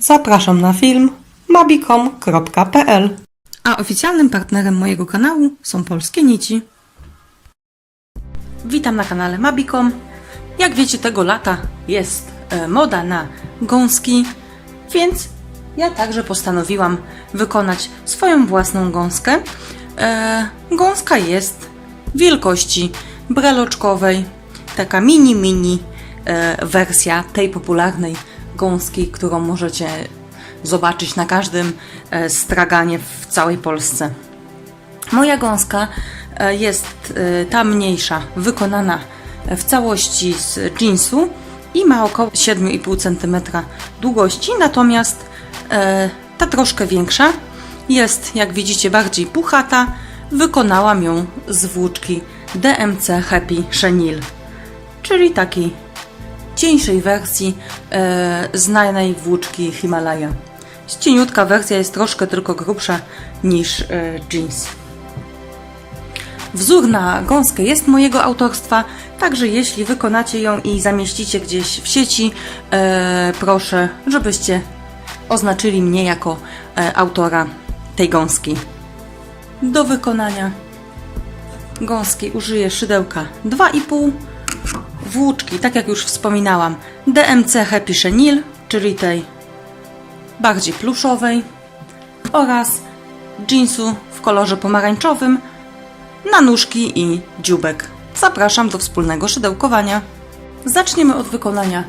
Zapraszam na film mabicom.pl A oficjalnym partnerem mojego kanału są Polskie Nici. Witam na kanale Mabicom. Jak wiecie, tego lata jest e, moda na gąski, więc ja także postanowiłam wykonać swoją własną gąskę. E, gąska jest wielkości breloczkowej, taka mini, mini e, wersja tej popularnej gąski, którą możecie zobaczyć na każdym e, straganie w całej Polsce. Moja gąska e, jest e, ta mniejsza, wykonana w całości z jeansu i ma około 7,5 cm długości, natomiast ta troszkę większa jest, jak widzicie, bardziej puchata. Wykonałam ją z włóczki DMC Happy Chenille, czyli takiej cieńszej wersji e, znanej włóczki Himalaya. Cieniutka wersja jest troszkę tylko grubsza niż e, jeans. Wzór na gąskę jest mojego autorstwa, także jeśli wykonacie ją i zamieścicie gdzieś w sieci, e, proszę, żebyście oznaczyli mnie jako e, autora tej gąski. Do wykonania gąski użyję szydełka 2,5 włóczki, tak jak już wspominałam, DMC Happy Chenille, czyli tej bardziej pluszowej oraz jeansu w kolorze pomarańczowym na nóżki i dziubek. Zapraszam do wspólnego szydełkowania. Zaczniemy od wykonania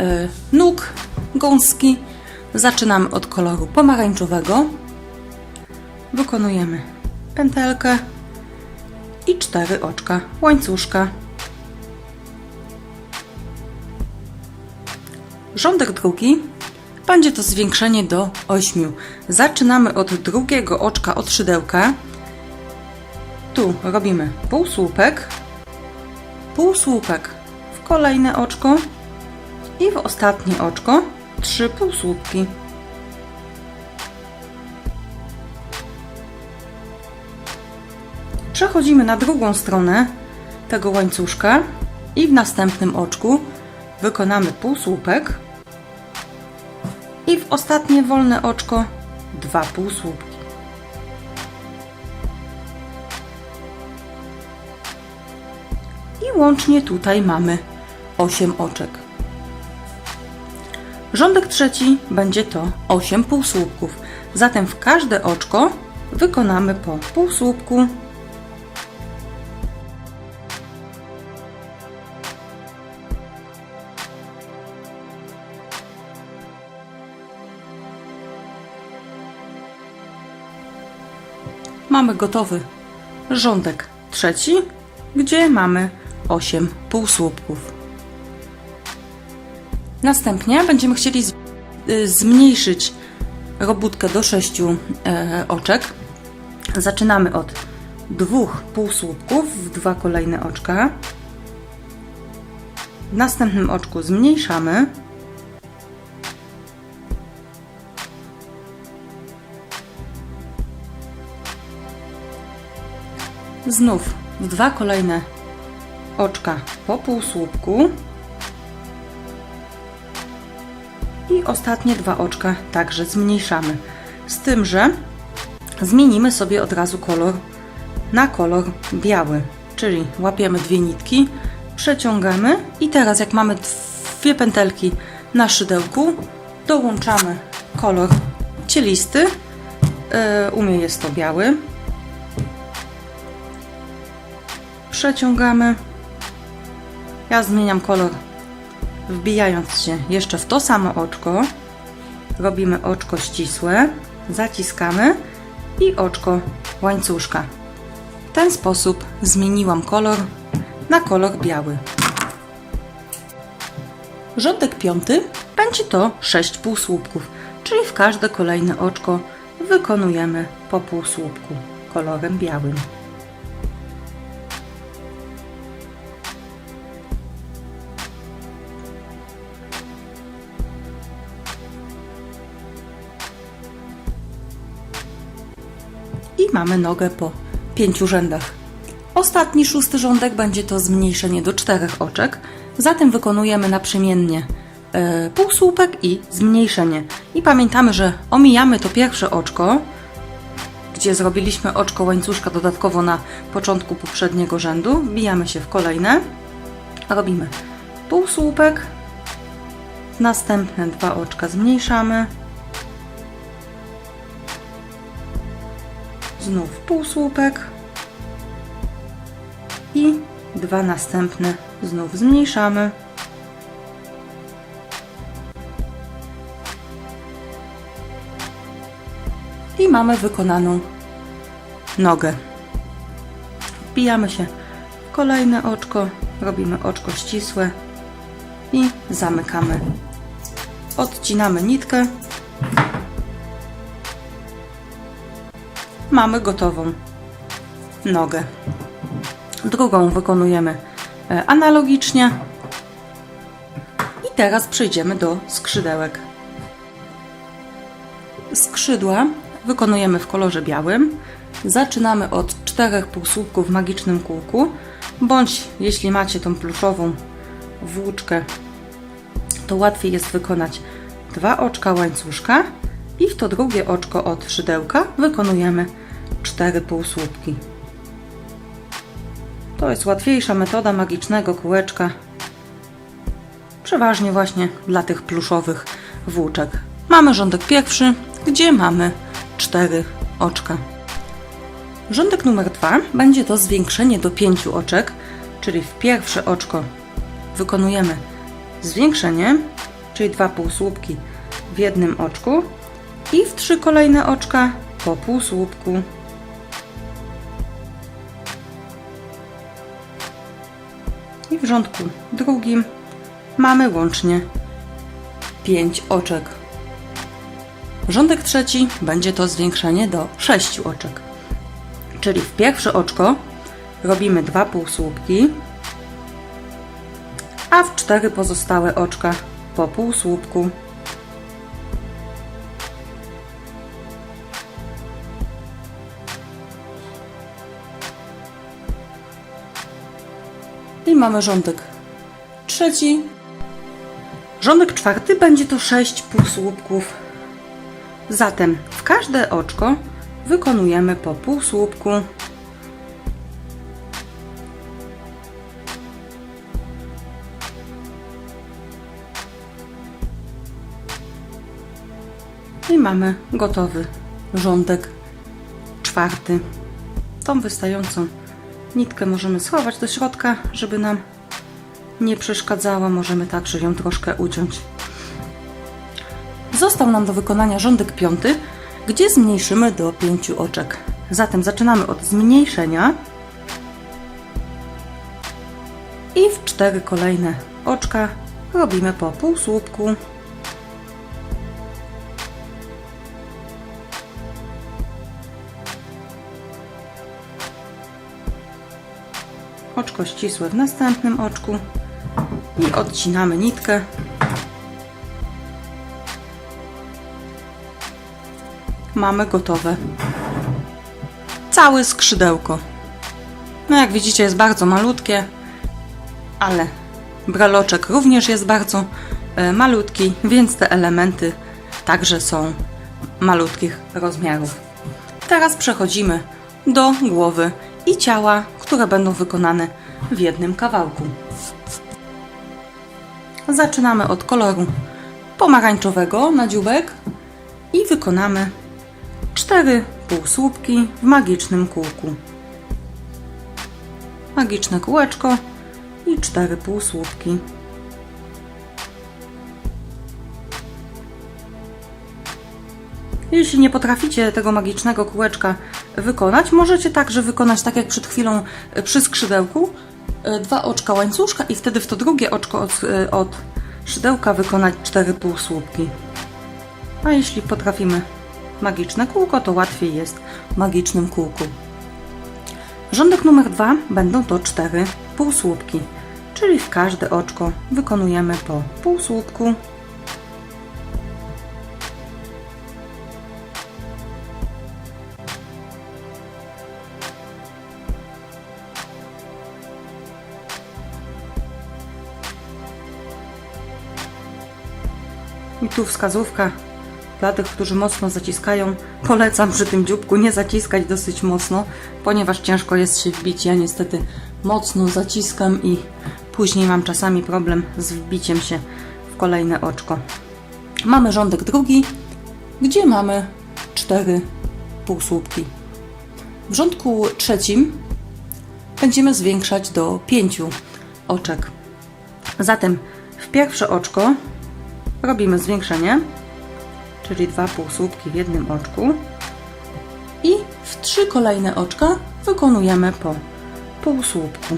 y, nóg gąski. Zaczynamy od koloru pomarańczowego. Wykonujemy pętelkę i cztery oczka łańcuszka. Rządek drugi będzie to zwiększenie do 8. Zaczynamy od drugiego oczka od szydełka. Tu robimy półsłupek, półsłupek w kolejne oczko i w ostatnie oczko trzy półsłupki. Przechodzimy na drugą stronę tego łańcuszka i w następnym oczku wykonamy półsłupek i w ostatnie wolne oczko dwa półsłupki. I łącznie tutaj mamy 8 oczek. Rządek trzeci będzie to 8 półsłupków. Zatem w każde oczko wykonamy po półsłupku. Mamy gotowy rządek trzeci, gdzie mamy 8 półsłupków. Następnie będziemy chcieli y, zmniejszyć robótkę do 6 e, oczek. Zaczynamy od dwóch półsłupków w dwa kolejne oczka. W następnym oczku zmniejszamy. Znów w dwa kolejne oczka po półsłupku. I ostatnie dwa oczka także zmniejszamy. Z tym, że zmienimy sobie od razu kolor na kolor biały. Czyli łapiemy dwie nitki, przeciągamy i teraz jak mamy dwie pętelki na szydełku, dołączamy kolor cielisty. Yy, u mnie jest to biały. Przeciągamy. Ja zmieniam kolor wbijając się jeszcze w to samo oczko. Robimy oczko ścisłe, zaciskamy i oczko łańcuszka. W ten sposób zmieniłam kolor na kolor biały. Rządek piąty będzie to 6 półsłupków, czyli w każde kolejne oczko wykonujemy po półsłupku kolorem białym. Mamy nogę po pięciu rzędach. Ostatni szósty rządek będzie to zmniejszenie do czterech oczek, zatem wykonujemy naprzemiennie e, półsłupek i zmniejszenie. I pamiętamy, że omijamy to pierwsze oczko, gdzie zrobiliśmy oczko łańcuszka dodatkowo na początku poprzedniego rzędu. Wbijamy się w kolejne. Robimy półsłupek. Następne dwa oczka zmniejszamy. Znów półsłupek. I dwa następne znów zmniejszamy. I mamy wykonaną nogę. Wbijamy się w kolejne oczko, robimy oczko ścisłe i zamykamy. Odcinamy nitkę. Mamy gotową nogę. Drugą wykonujemy e, analogicznie. I teraz przejdziemy do skrzydełek. Skrzydła wykonujemy w kolorze białym. Zaczynamy od czterech półsłupków w magicznym kółku, bądź jeśli macie tą pluszową włóczkę, to łatwiej jest wykonać dwa oczka łańcuszka i w to drugie oczko od szydełka wykonujemy cztery półsłupki. To jest łatwiejsza metoda magicznego kółeczka, przeważnie właśnie dla tych pluszowych włóczek. Mamy rządek pierwszy, gdzie mamy cztery oczka. Rządek numer dwa będzie to zwiększenie do pięciu oczek, czyli w pierwsze oczko wykonujemy zwiększenie, czyli dwa półsłupki w jednym oczku i w trzy kolejne oczka po półsłupku. Rządku drugim mamy łącznie pięć oczek. Rządek trzeci będzie to zwiększenie do 6 oczek. Czyli w pierwsze oczko robimy dwa półsłupki, a w cztery pozostałe oczka po półsłupku. Mamy rządek trzeci. Rządek czwarty będzie to 6 półsłupków Zatem w każde oczko wykonujemy po półsłupku. I mamy gotowy rządek czwarty. Tą wystającą nitkę możemy schować do środka, żeby nam nie przeszkadzała. Możemy także ją troszkę uciąć. Został nam do wykonania rządek piąty, gdzie zmniejszymy do pięciu oczek. Zatem zaczynamy od zmniejszenia i w cztery kolejne oczka robimy po półsłupku. Oczko ścisłe w następnym oczku i odcinamy nitkę mamy gotowe. Całe skrzydełko. No jak widzicie jest bardzo malutkie, ale braloczek również jest bardzo e, malutki, więc te elementy także są malutkich rozmiarów. Teraz przechodzimy do głowy i ciała, które będą wykonane w jednym kawałku. Zaczynamy od koloru pomarańczowego na dziubek i wykonamy cztery półsłupki w magicznym kółku. Magiczne kółeczko i cztery półsłupki. Jeśli nie potraficie tego magicznego kółeczka wykonać, możecie także wykonać tak jak przed chwilą e, przy skrzydełku, e, dwa oczka łańcuszka i wtedy w to drugie oczko od, e, od szydełka wykonać cztery półsłupki. A jeśli potrafimy magiczne kółko, to łatwiej jest w magicznym kółku. Rządek numer dwa będą to cztery półsłupki, czyli w każde oczko wykonujemy po półsłupku. Tu wskazówka Dla tych, którzy mocno zaciskają, polecam przy tym dzióbku nie zaciskać dosyć mocno, ponieważ ciężko jest się wbić. Ja niestety mocno zaciskam i później mam czasami problem z wbiciem się w kolejne oczko. Mamy rządek drugi, gdzie mamy cztery półsłupki. W rządku trzecim będziemy zwiększać do pięciu oczek. Zatem w pierwsze oczko robimy zwiększenie, czyli dwa półsłupki w jednym oczku i w trzy kolejne oczka wykonujemy po półsłupku.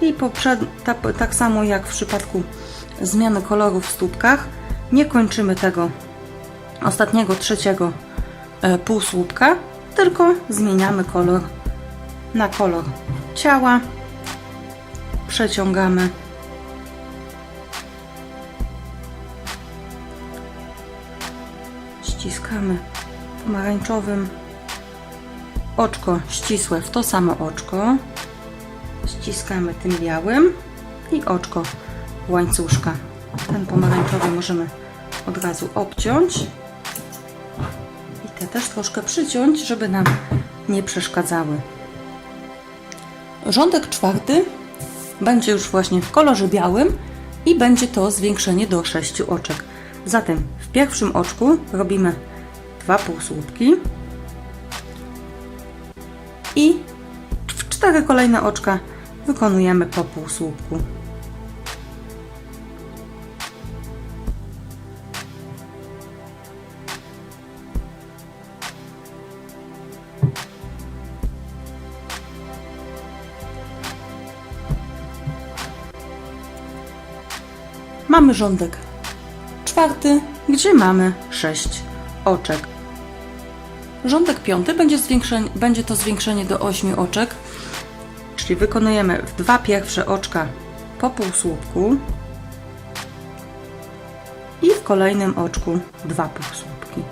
I poprzed, ta, tak samo jak w przypadku zmiany koloru w stópkach, nie kończymy tego ostatniego, trzeciego e, półsłupka, tylko zmieniamy kolor na kolor ciała. Przeciągamy. Ściskamy pomarańczowym. Oczko ścisłe w to samo oczko. Ściskamy tym białym i oczko łańcuszka. Ten pomarańczowy możemy od razu obciąć i te też troszkę przyciąć, żeby nam nie przeszkadzały. Rządek czwarty będzie już właśnie w kolorze białym i będzie to zwiększenie do 6 oczek. Zatem w pierwszym oczku robimy dwa półsłupki i w cztery kolejne oczka wykonujemy po półsłupku. Mamy rządek. Czwarty, gdzie mamy? 6 oczek. Rządek piąty będzie, zwiększenie, będzie to zwiększenie do 8 oczek, czyli wykonujemy w dwa pierwsze oczka po półsłupku i w kolejnym oczku dwa półsłupki.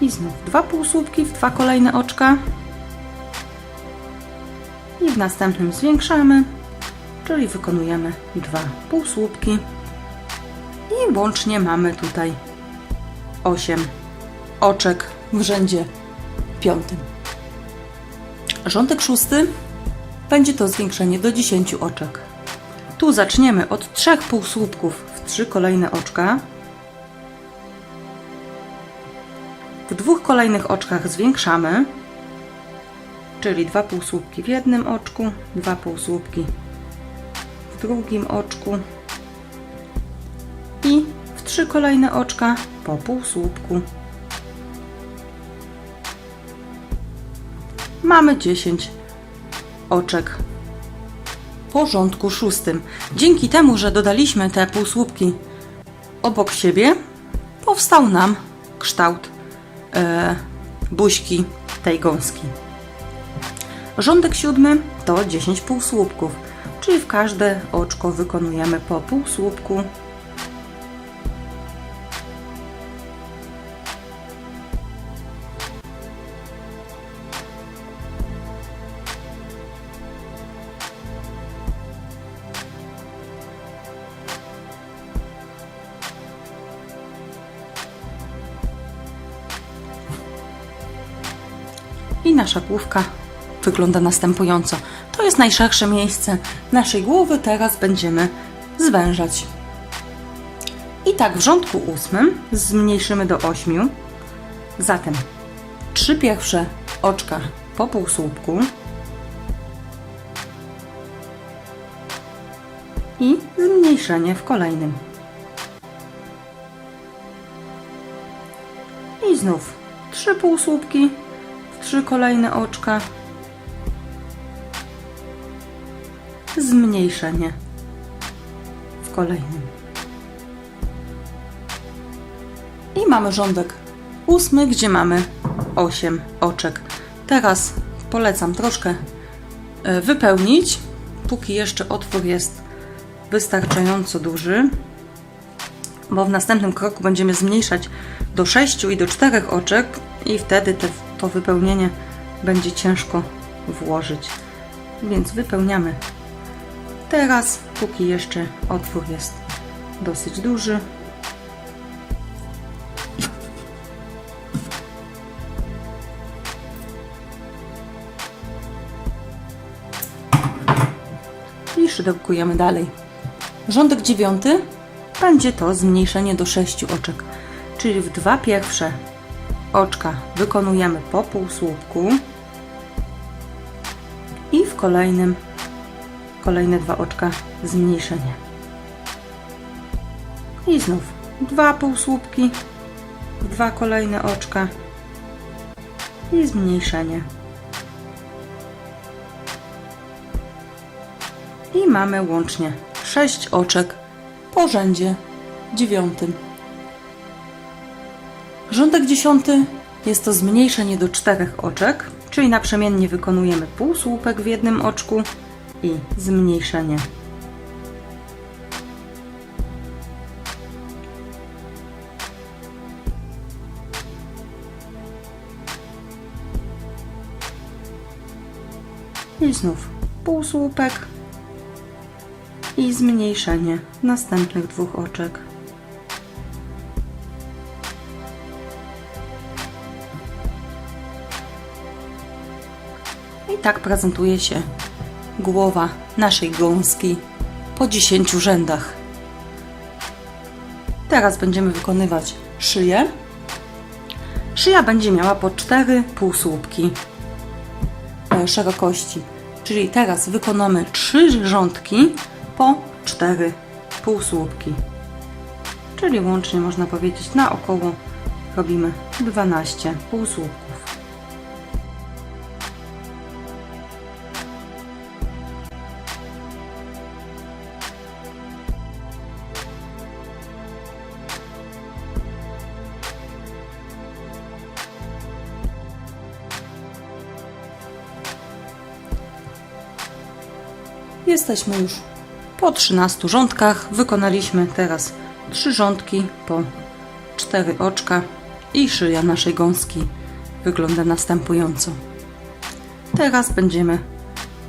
I znów dwa półsłupki w dwa kolejne oczka. I w następnym zwiększamy czyli wykonujemy dwa półsłupki i łącznie mamy tutaj 8 oczek w rzędzie piątym. Rządek szósty będzie to zwiększenie do 10 oczek. Tu zaczniemy od trzech półsłupków w trzy kolejne oczka. W dwóch kolejnych oczkach zwiększamy, czyli dwa półsłupki w jednym oczku, dwa półsłupki drugim oczku i w trzy kolejne oczka po półsłupku. Mamy 10 oczek po rządku szóstym. Dzięki temu, że dodaliśmy te półsłupki obok siebie, powstał nam kształt e, buźki tej gąski. Rządek siódmy to 10 półsłupków, czyli w każde oczko wykonujemy po półsłupku. I nasza główka wygląda następująco. Jest najszersze miejsce naszej głowy, teraz będziemy zwężać. I tak w rządku ósmym zmniejszymy do ośmiu. Zatem trzy pierwsze oczka po półsłupku i zmniejszenie w kolejnym. I znów trzy półsłupki trzy kolejne oczka. Zmniejszenie w kolejnym. I mamy rządek ósmy, gdzie mamy 8 oczek. Teraz polecam troszkę e, wypełnić, póki jeszcze otwór jest wystarczająco duży, bo w następnym kroku będziemy zmniejszać do 6 i do 4 oczek i wtedy te, to wypełnienie będzie ciężko włożyć. więc wypełniamy teraz, póki jeszcze otwór jest dosyć duży. I szydełkujemy dalej. Rządek dziewiąty będzie to zmniejszenie do 6 oczek, czyli w dwa pierwsze oczka wykonujemy po półsłupku i w kolejnym kolejne dwa oczka zmniejszenie. I znów dwa półsłupki, dwa kolejne oczka i zmniejszenie. I mamy łącznie 6 oczek po rzędzie dziewiątym. Rządek dziesiąty jest to zmniejszenie do czterech oczek, czyli naprzemiennie wykonujemy półsłupek w jednym oczku i zmniejszenie. I znów półsłupek i zmniejszenie następnych dwóch oczek. I tak prezentuje się głowa naszej gąski po 10 rzędach. Teraz będziemy wykonywać szyję. Szyja będzie miała po 4 półsłupki szerokości, czyli teraz wykonamy 3 rządki po 4 półsłupki. Czyli łącznie można powiedzieć na około robimy 12 półsłupków. Jesteśmy już po 13 rządkach. Wykonaliśmy teraz 3 rządki po 4 oczka i szyja naszej gąski wygląda następująco. Teraz będziemy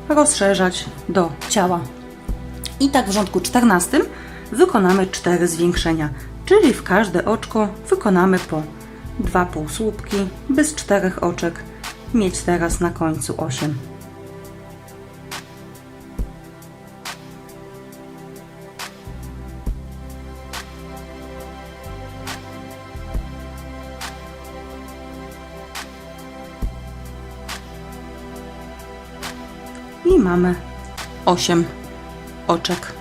rozszerzać do ciała. I tak w rządku 14 wykonamy 4 zwiększenia, czyli w każde oczko wykonamy po 2 półsłupki, by z 4 oczek mieć teraz na końcu 8. mamy 8 oczek.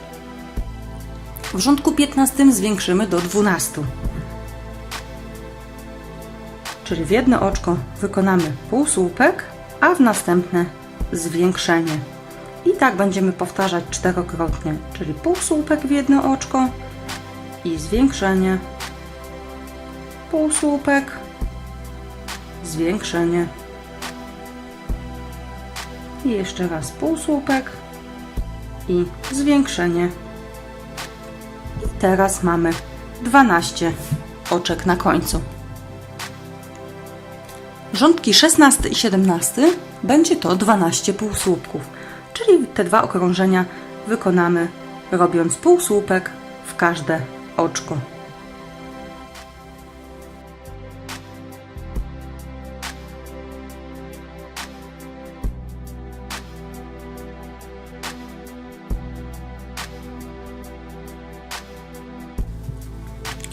W rządku 15 zwiększymy do 12. Czyli w jedno oczko wykonamy półsłupek, a w następne zwiększenie. I tak będziemy powtarzać czterokrotnie, czyli półsłupek w jedno oczko i zwiększenie, półsłupek, zwiększenie. I jeszcze raz półsłupek i zwiększenie. I teraz mamy 12 oczek na końcu. Rządki 16 i 17 będzie to 12 półsłupków, czyli te dwa okrążenia wykonamy robiąc półsłupek w każde oczko.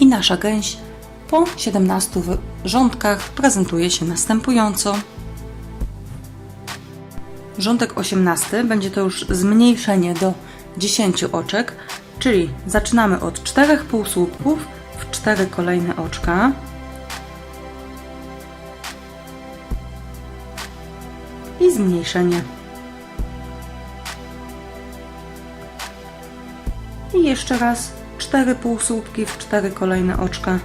I nasza gęś po 17 wy- rządkach prezentuje się następująco. Rządek 18 będzie to już zmniejszenie do 10 oczek, czyli zaczynamy od 4 półsłupków w 4 kolejne oczka. I zmniejszenie. I jeszcze raz 4 półsłupki w 4 kolejne oczka.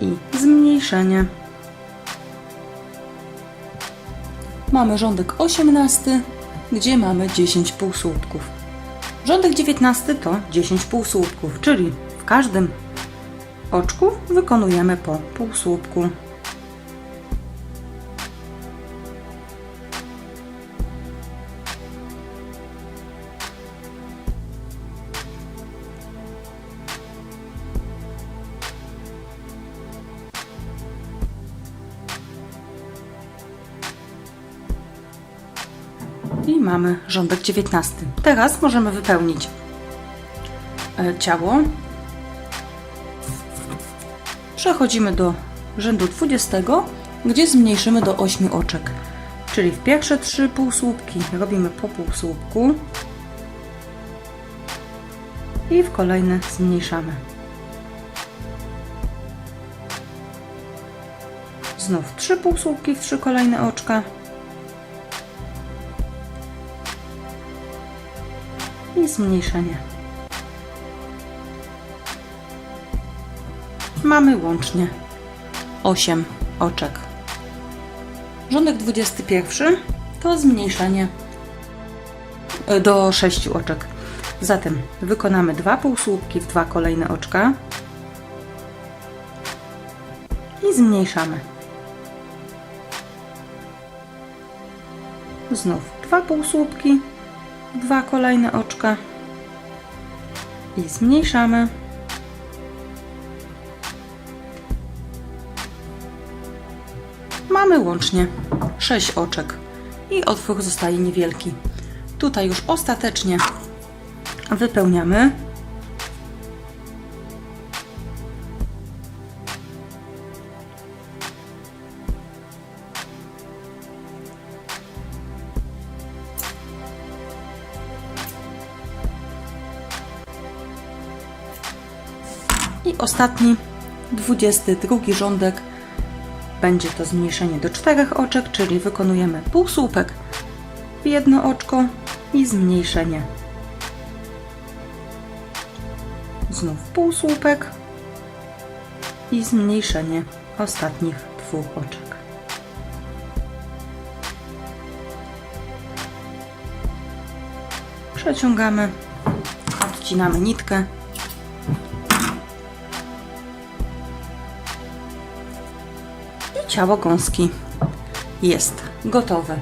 I zmniejszenie. Mamy rządek 18, gdzie mamy 10 półsłupków. Rządek 19 to 10 półsłupków, czyli w każdym oczku wykonujemy po półsłupku. Rządek 19. Teraz możemy wypełnić e, ciało. Przechodzimy do rzędu 20, gdzie zmniejszymy do 8 oczek. Czyli w pierwsze trzy półsłupki robimy po półsłupku i w kolejne zmniejszamy. Znów trzy półsłupki w trzy kolejne oczka. I zmniejszenie. Mamy łącznie 8 oczek. Rządek 21 to zmniejszenie e, do 6 oczek. Zatem wykonamy dwa półsłupki w dwa kolejne oczka i zmniejszamy. Znów dwa półsłupki, dwa kolejne oczka i zmniejszamy. Mamy łącznie 6 oczek i otwór zostaje niewielki. Tutaj już ostatecznie wypełniamy. Ostatni, 22 rządek będzie to zmniejszenie do czterech oczek, czyli wykonujemy półsłupek w jedno oczko i zmniejszenie. Znów półsłupek i zmniejszenie ostatnich dwóch oczek. Przeciągamy, odcinamy nitkę ciało gąski jest gotowe.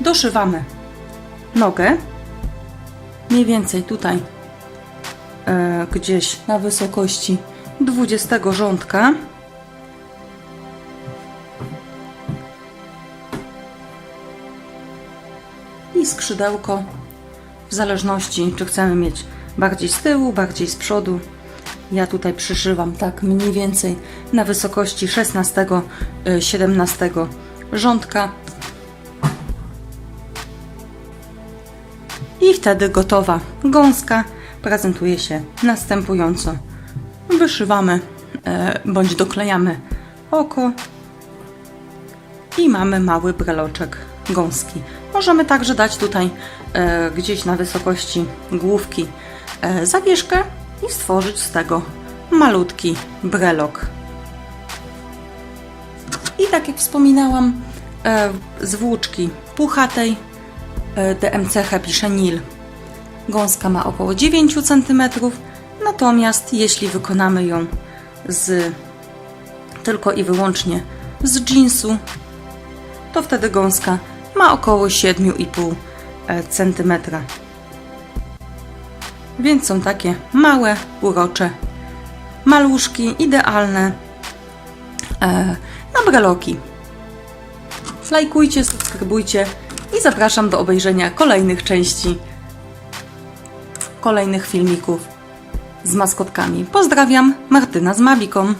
Doszywamy nogę, mniej więcej tutaj e, gdzieś na wysokości 20 rządka. I skrzydełko, w zależności czy chcemy mieć bardziej z tyłu, bardziej z przodu. Ja tutaj przyszywam tak mniej więcej na wysokości 16-17 rządka. I wtedy gotowa gąska prezentuje się następująco. Wyszywamy e, bądź doklejamy oko i mamy mały breloczek gąski. Możemy także dać tutaj e, gdzieś na wysokości główki e, zawieszkę i stworzyć z tego malutki brelok. I tak jak wspominałam, e, z włóczki puchatej e, DMC Happy Chenil gąska ma około 9 cm, natomiast jeśli wykonamy ją z tylko i wyłącznie z jeansu, to wtedy gąska ma około 7,5 cm. Więc są takie małe, urocze maluszki, idealne e, na breloki. Lajkujcie, subskrybujcie i zapraszam do obejrzenia kolejnych części, kolejnych filmików z maskotkami. Pozdrawiam, Martyna z Mabiką.